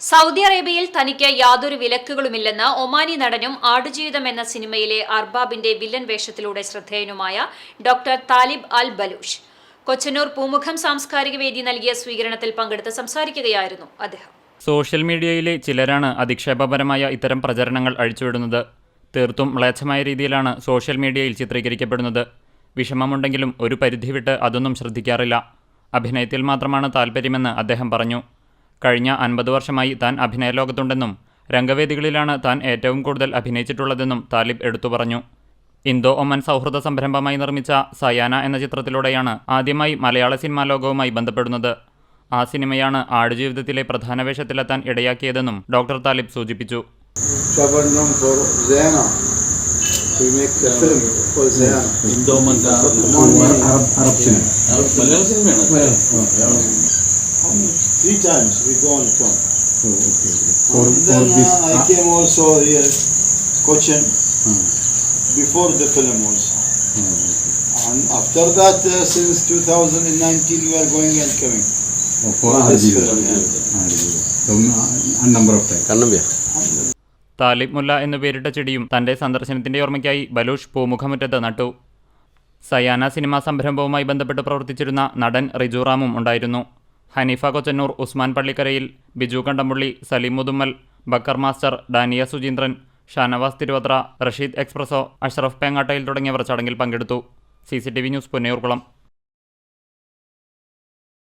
Saudi അറേബ്യയിൽ തനിക്ക് യാതൊരു വിലക്കുകളുമില്ലെന്ന് ഒമാനി നടനും ആടുജീവിതം എന്ന സിനിമയിലെ അർബാബിന്റെ വില്ലൻ വേഷത്തിലൂടെ ശ്രദ്ധേയനുമായ doctor Talib al Balushi. Kochanur Poomukham സാംസ്കാരിക വേദി നൽകിയ സ്വീകരണത്തിൽ പങ്കെടുത്ത് സംസാരിക്കുകയായിരുന്നു അദ്ദേഹം. സോഷ്യൽ മീഡിയയിലെ ചിലരാണ് അധിക്ഷേപപരമായ ഇത്തരം പ്രചരണങ്ങൾ അഴിച്ചുവിടുന്നത്. തീർത്തും മ്ലേച്ഛമായ രീതിയിലാണ് സോഷ്യൽ മീഡിയയിൽ ചിത്രീകരിക്കപ്പെടുന്നത്. വിഷമമുണ്ടെങ്കിലും ഒരു പരിധി വിട്ട് അതൊന്നും ശ്രദ്ധിക്കാറില്ല. അഭിനയത്തിൽ മാത്രമാണ് താല്പര്യമെന്ന് അദ്ദേഹം പറഞ്ഞു. കഴിഞ്ഞ അൻപത് വർഷമായി താൻ അഭിനയ ലോകത്തുണ്ടെന്നും രംഗവേദികളിലാണ് താൻ ഏറ്റവും കൂടുതൽ അഭിനയിച്ചിട്ടുള്ളതെന്നും താലിബ് എടുത്തു പറഞ്ഞു. ഇന്തോ ഒമൻ സൗഹൃദ സംരംഭമായി നിർമ്മിച്ച സയാന എന്ന ചിത്രത്തിലൂടെയാണ് ആദ്യമായി മലയാള സിനിമാ ലോകവുമായി ബന്ധപ്പെടുന്നത്. ആ സിനിമയാണ് ആടുജീവിതത്തിലെ പ്രധാന വേഷത്തിലെത്താൻ ഇടയാക്കിയതെന്നും ഡോക്ടർ താലിബ് സൂചിപ്പിച്ചു. For for Three times we go and come. Oh, okay. For, And then then this, uh, I came also here, Cochin, before the film also. And after that, uh, since 2019, we are going and coming. for This Aadujeevitham film, yeah. Talib Mulla എന്നു പേരിട്ട ചെടിയും തന്റെ സന്ദർശനത്തിന്റെ ഓർമ്മയ്ക്കായി ബലൂഷ് പൂമുഖമുറ്റത്ത് നട്ടു Sayana cinema സംരംഭവുമായി ബന്ധപ്പെട്ട് പ്രവർത്തിച്ചിരുന്ന നടൻ റിജുറാമും ഉണ്ടായിരുന്നു ഹനീഫ കൊച്ചന്നൂർ ഉസ്മാൻ പള്ളിക്കരയിൽ ബിജു കണ്ടമ്പുള്ളി സലീം മുതുമ്മൽ ബക്കർ മാസ്റ്റർ ഡാനിയ സുചീന്ദ്രൻ ഷാനവാസ് തിരുവത്ര റഷീദ് എക്സ്പ്രസോ അഷ്റഫ് പേങ്ങാട്ടയിൽ തുടങ്ങിയവർ ചടങ്ങിൽ പങ്കെടുത്തു. C news Ponnayurkulam.